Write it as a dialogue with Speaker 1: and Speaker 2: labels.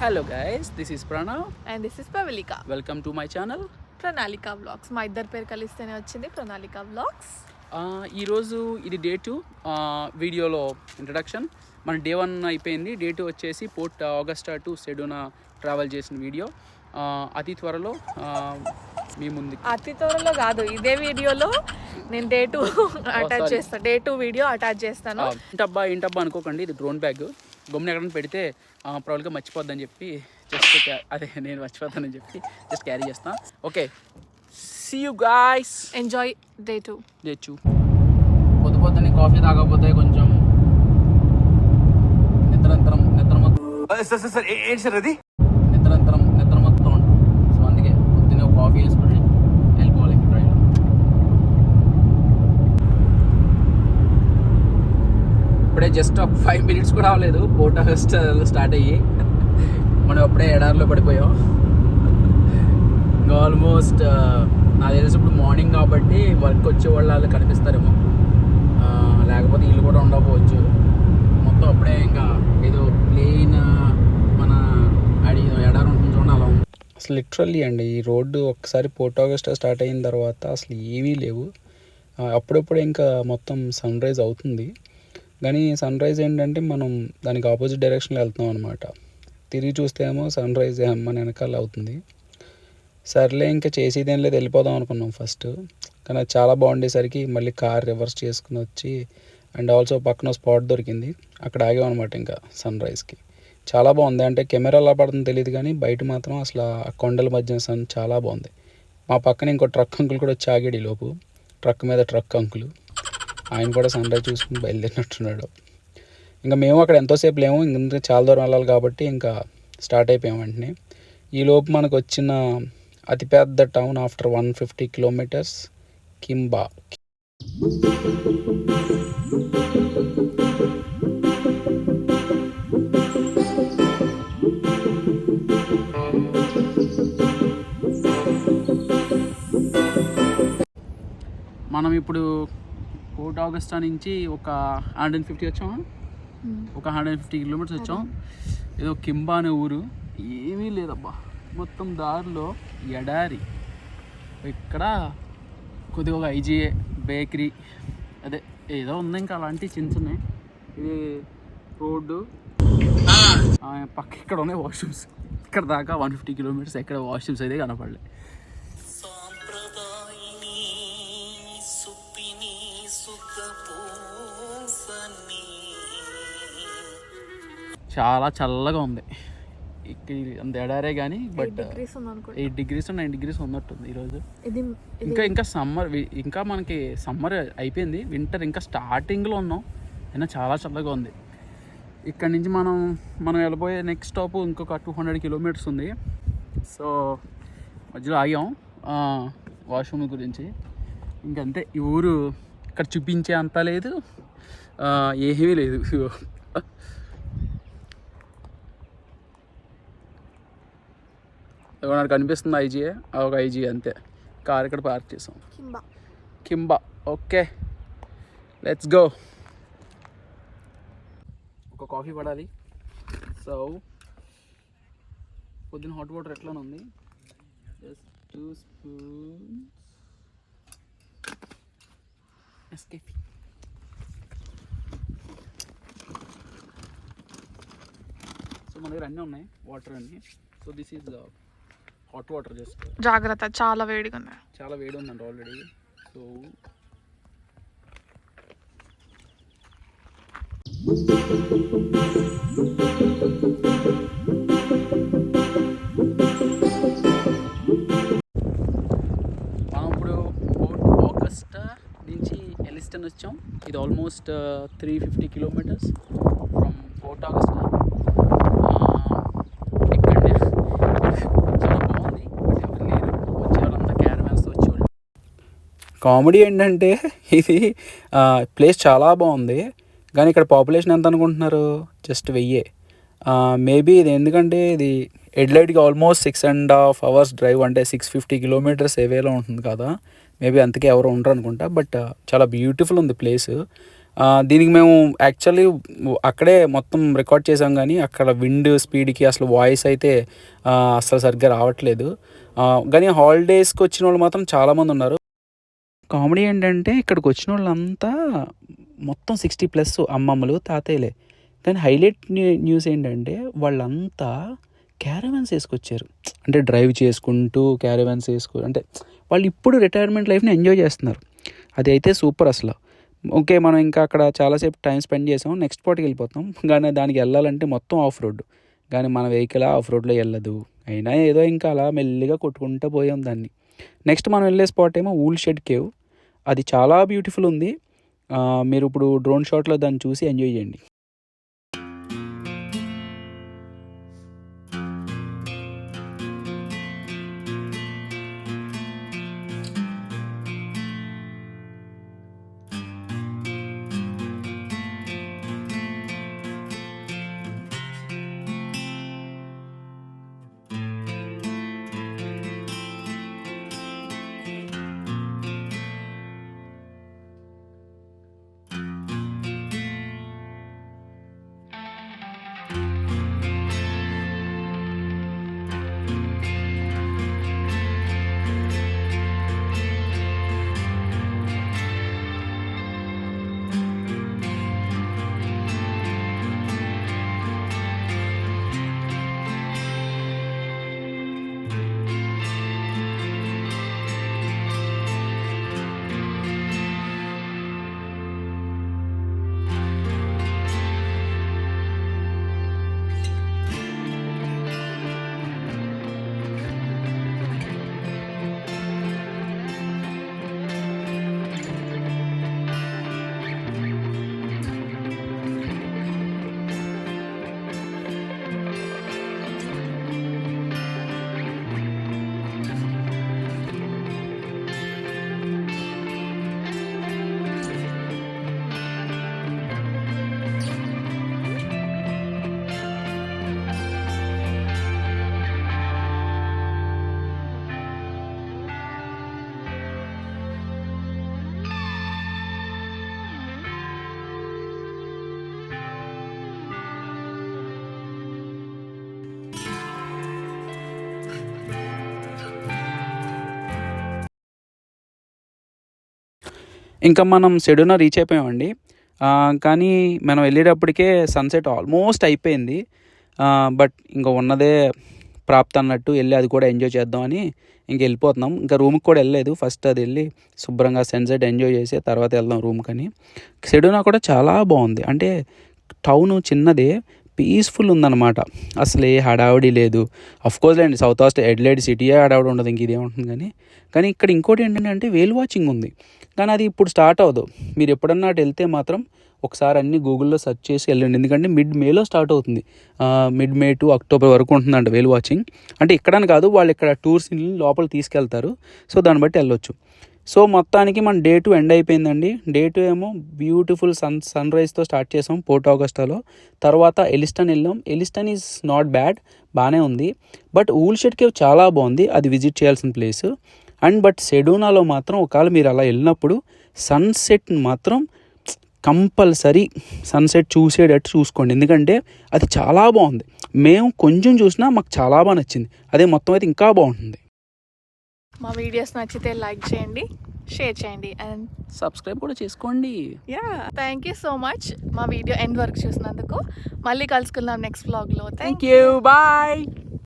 Speaker 1: Hello guys this is Pranav
Speaker 2: and this is Pavalika
Speaker 1: welcome to my channel
Speaker 2: Pranalika vlogs మా ఇద్దరు పేరు కలిస్తేనే వచ్చింది ప్రణాళిక బ్లాగ్స్
Speaker 1: ఈరోజు ఇది డే టూ వీడియోలో ఇంట్రడక్షన్ మన డే వన్ అయిపోయింది. డే టూ వచ్చేసి Port Augusta to Ceduna travel చేసిన వీడియో అతి త్వరలో మీ ముందు
Speaker 2: అతి త్వరలో కాదు ఇదే వీడియోలో నేను డే టూ అటాచ్. చేస్తాను డే టూ వీడియో అటాచ్ చేస్తాను.
Speaker 1: ఏంటబ్బా ఏంటబ్బా అనుకోకండి. ఇది డ్రోన్ బ్యాగ్ గమ్మున ఎక్కడైనా పెడితే ప్రాబ్లంగా మర్చిపోద్దని చెప్పి జస్ట్ అదే నేను మర్చిపోతానని చెప్పి జస్ట్ క్యారీ చేస్తాను okay see you guys
Speaker 2: enjoy day two
Speaker 1: చేయొచ్చు పొద్దు పొద్దున్నే కాఫీ తాగకపోతే కొంచెం నిద్రంతరం నిద్రమత్తు
Speaker 3: సార్ సార్ సార్ ఏ- ఏంటి సార్ అది
Speaker 1: నిద్రంతరం నిద్రమత్తుతో ఉంటాం సో అందుకే పొద్దున్నే ఒక కాఫీ వేసుకొని వెళ్ళిపోవాలి ఇక్కడ రైలు ఇప్పుడే జస్ట్ ఒక ఫైవ్ మినిట్స్ కూడా అవ్వలేదు. పోర్ట్ హస్ట్ స్టార్ట్ అయ్యి. మనం అప్పుడే ఎడారిలో పడిపోయాం. ఇంకా ఆల్మోస్ట్ నాకు తెలిసి ఇప్పుడు మార్నింగ్ కాబట్టి వర్క్ వచ్చే వాళ్ళు వాళ్ళు కనిపిస్తారేమో. లేకపోతే ఇల్లు కూడా ఉండకపోవచ్చు. మొత్తం అప్పుడే ఇంకా ఏదో ప్లెయిన్ మన అడి ఎడారి ఉంటుంది చూడండి అలా ఉంది. అసలు లిటరల్లీ అండి ఈ రోడ్డు ఒక్కసారి పోర్ట్ ఆగస్టా స్టార్ట్ అయిన తర్వాత అసలు ఏమీ లేవు. అప్పుడప్పుడు ఇంకా మొత్తం సన్ రైజ్ అవుతుంది. కానీ సన్ రైజ్ ఏంటంటే మనం దానికి ఆపోజిట్ డైరెక్షన్లో వెళ్తున్నాం అనమాట తిరిగి చూస్తే ఏమో సన్ రైజ్ మన వెనకాల అవుతుంది. సర్లే ఇంకా చేసేదేం లేదు వెళ్ళిపోదాం అనుకున్నాం ఫస్ట్. కానీ అది చాలా బాగుండేసరికి మళ్ళీ కార్ రివర్స్ చేసుకుని వచ్చి అండ్ ఆల్సో పక్కన స్పాట్ దొరికింది. అక్కడ ఆగాం అనమాట ఇంకా సన్ రైజ్కి చాలా బాగుంది. అంటే కెమెరా ఎలా పడుతుందో తెలియదు కానీ బయట మాత్రం అసలు ఆ కొండల మధ్య సన్ చాలా బాగుంది. మా పక్కన ఇంకో ట్రక్ అంకుల్ కూడా వచ్చి ఆగాడు ఈ లోపు. ట్రక్ మీద ట్రక్ అంకులు. ఆయన కూడా సన్ రైజ్ చూసుకుని బయలుదేరినట్టున్నాడు. ఇంకా మేము అక్కడ ఎంతోసేపు లేము ఇంకా చాలా దూరం వెళ్ళాలి కాబట్టి ఇంకా స్టార్ట్ అయిపోయాం వెంటనే. ఈ లోపు మనకు వచ్చిన అతిపెద్ద town after one fifty kilometres Kimba. మనం ఇప్పుడు పోర్ట్ ఆగస్టా నుంచి ఒక హండ్రెడ్ అండ్ ఫిఫ్టీ వచ్చామా? ఒక హండ్రెడ్ అండ్ ఫిఫ్టీ కిలోమీటర్స్ వచ్చాం. ఏదో కింబా అనే ఊరు. ఏమీ లేదబ్బా. మొత్తం దారిలో ఎడారి. ఇక్కడ కొద్దిగా ఒక ఐజీఏ బేకరీ అదే ఏదో ఉంది ఇంకా అలాంటి చిన్న చిన్నవి ఇది రోడ్డు. ఆ, పక్క ఇక్కడ ఉన్నాయి వాష్రూమ్స్ ఇక్కడ దాకా వన్ ఫిఫ్టీ కిలోమీటర్స్ ఎక్కడ వాష్రూమ్స్ అయితే కనపడలే. చాలా చల్లగా ఉంది. ఇక్కడ అంత ఎడారే కానీ but eight degrees nine degrees ఉన్నట్టుంది ఈరోజు. ఇంకా ఇంకా సమ్మర్ ఇంకా మనకి సమ్మర్ అయిపోయింది. వింటర్ ఇంకా స్టార్టింగ్లో ఉన్నాం. అయినా చాలా చల్లగా ఉంది. ఇక్కడ నుంచి మనం మనం వెళ్ళబోయే నెక్స్ట్ స్టాప్ ఇంకొక టూ హండ్రెడ్ కిలోమీటర్స్ ఉంది. సో మధ్యలో ఆగాం. వాష్రూమ్ గురించి. ఇంకంతే. ఈ ఊరు ఇక్కడ చూపించే అంత లేదు. ఏమీ లేదు. నాకు కనిపిస్తుంది ఐజీఏ ఒక ఐజీ అంతే. కార్ ఇక్కడ పార్క్ చేసాం.
Speaker 2: కింబా.
Speaker 1: ఓకే. లెట్స్ గో ఒక కాఫీ పడాలి. సో పొద్దున హాట్ వాటర్ ఎట్లా ఉంది. జస్ట్ టూ స్పూన్ ఎస్కేఫీ సో మన దగ్గర అన్నీ ఉన్నాయి. వాటర్ అన్నీ. So this is hot water just.
Speaker 2: జాగ్రత్త చాలా వేడిగా ఉంది.
Speaker 1: చాలా వేడి ఉందండి ఆల్రెడీ సో మనం ఇప్పుడు ఆగస్టా నుంచి ఎలిస్టన్ వచ్చాం. ఇది almost three fifty kilometers from Port Augusta ఇక్కడే చాలా బాగుంది బట్ ఎవరు లేరు వచ్చే వాళ్ళంతా క్యారవాన్స్తో వచ్చేవాళ్ళు కామెడీ ఏంటంటే ఇది ప్లేస్ చాలా బాగుంది. కానీ ఇక్కడ పాపులేషన్ ఎంత అనుకుంటున్నారు? జస్ట్ వెయ్యే. మేబీ ఇది ఎందుకంటే ఇది ఎడ్లైట్కి almost six and half hours drive అంటే సిక్స్ ఫిఫ్టీ కిలోమీటర్స్ ఏవేలో ఉంటుంది కదా. మేబీ అంతకే ఎవరు ఉండరు అనుకుంటా. బట్ చాలా బ్యూటిఫుల్ ఉంది ప్లేస్. దీనికి మేము యాక్చువల్లీ అక్కడే మొత్తం రికార్డ్ చేసాం కానీ అక్కడ విండ్ స్పీడ్కి అసలు వాయిస్ అయితే అసలు సరిగ్గా రావట్లేదు. కానీ హాలిడేస్కి వచ్చిన వాళ్ళు మాత్రం చాలామంది ఉన్నారు. కామెడీ ఏంటంటే ఇక్కడికి వచ్చిన వాళ్ళంతా మొత్తం సిక్స్టీ ప్లస్ అమ్మమ్మలు తాతయ్యలే. కానీ హైలైట్ న్యూస్ ఏంటంటే వాళ్ళంతా క్యారవాన్స్ వేసుకొచ్చారు. అంటే డ్రైవ్ చేసుకుంటూ క్యారవాన్స్ వేసుకు అంటే వాళ్ళు ఇప్పుడు రిటైర్మెంట్ లైఫ్ని ఎంజాయ్ చేస్తున్నారు. అది అయితే సూపర్ అసలు. ఓకే మనం ఇంకా అక్కడ చాలాసేపు టైం స్పెండ్ చేసాం నెక్స్ట్ స్పాట్కి వెళ్ళిపోతాం. కానీ దానికి వెళ్ళాలంటే మొత్తం ఆఫ్ రోడ్ కానీ మన వెహికల్ ఆఫ్ రోడ్లో వెళ్ళదు. అయినా ఏదో ఇంకా అలా మెల్లిగా కొట్టుకుంటూ పోయాం దాన్ని. నెక్స్ట్ మనం వెళ్ళే స్పాట్ ఏమో ఊల్ షెడ్ కేవ్. అది చాలా బ్యూటిఫుల్ ఉంది. మీరు ఇప్పుడు డ్రోన్ షాట్లో దాన్ని చూసి ఎంజాయ్ చేయండి. ఇంకా మనం సెడూనా రీచ్ అయిపోయామండి. కానీ మనం వెళ్ళేటప్పటికే సన్సెట్ ఆల్మోస్ట్ అయిపోయింది. బట్ ఇంకా ఉన్నదే ప్రాప్త అన్నట్టు వెళ్ళి అది కూడా ఎంజాయ్ చేద్దామని ఇంక వెళ్ళిపోతున్నాం. ఇంకా రూమ్కి కూడా వెళ్ళలేదు. ఫస్ట్ అది వెళ్ళి శుభ్రంగా సన్సెట్ ఎంజాయ్ చేసి తర్వాత వెళ్దాం రూమ్కి అని సెడూనా కూడా చాలా బాగుంది. అంటే టౌన్ చిన్నదే పీస్ఫుల్ ఉందన్నమాట. అసలు ఏ హడావిడి లేదు. కోర్స్ అండి సౌత్ ఆస్ట్ ఎడ్లైడ్ సిటీయే హడావిడి ఉండదు ఇంక ఇదే ఉంటుంది కానీ. కానీ ఇక్కడ ఇంకోటి ఏంటంటే వేల్ వాచింగ్ ఉంది. కానీ అది ఇప్పుడు స్టార్ట్ అవ్వదు. మీరు ఎప్పుడన్నా అటు వెళ్తే మాత్రం ఒకసారి అన్ని గూగుల్లో సెర్చ్ చేసి వెళ్ళండి. ఎందుకంటే మిడ్ మేలో స్టార్ట్ అవుతుంది. మిడ్ మే టు అక్టోబర్ వరకు ఉంటుందంట వేల్ వాచింగ్ అంటే ఇక్కడని కాదు వాళ్ళు ఇక్కడ టూర్స్ లోపల తీసుకెళ్తారు. సో దాన్ని బట్టి వెళ్ళొచ్చు. సో మొత్తానికి మన డే టూ ఎండ్ అయిపోయిందండి. డే టూ ఏమో బ్యూటిఫుల్ సన్ సన్ రైజ్తో స్టార్ట్ చేసాం పోర్ట్ ఆగస్టాలో తర్వాత ఎలిస్టన్ వెళ్ళాం. ఎలిస్టన్ ఈజ్ నాట్ బ్యాడ్ బాగానే ఉంది. బట్ ఊల్షెట్ కేవ్ చాలా బాగుంది. అది విజిట్ చేయాల్సిన ప్లేస్ అండ్ బట్ సెడూనాలో మాత్రం ఒకవేళ మీరు అలా వెళ్ళినప్పుడు సన్సెట్ మాత్రం కంపల్సరీ సన్సెట్ చూసేటట్టు చూసుకోండి. ఎందుకంటే అది చాలా బాగుంది. మేము కొంచెం చూసినా మాకు చాలా బాగా నచ్చింది. అదే మొత్తం అయితే ఇంకా బాగుంటుంది.
Speaker 2: మా వీడియోస్ నచ్చితే లైక్ చేయండి షేర్ చేయండి అండ్
Speaker 1: సబ్స్క్రైబ్ కూడా చేసుకోండి.
Speaker 2: Yeah thank you so much మా వీడియో ఎండ్ వరకు చూసినందుకు మళ్ళీ కలుసుకుందాం next thank
Speaker 1: thank you bye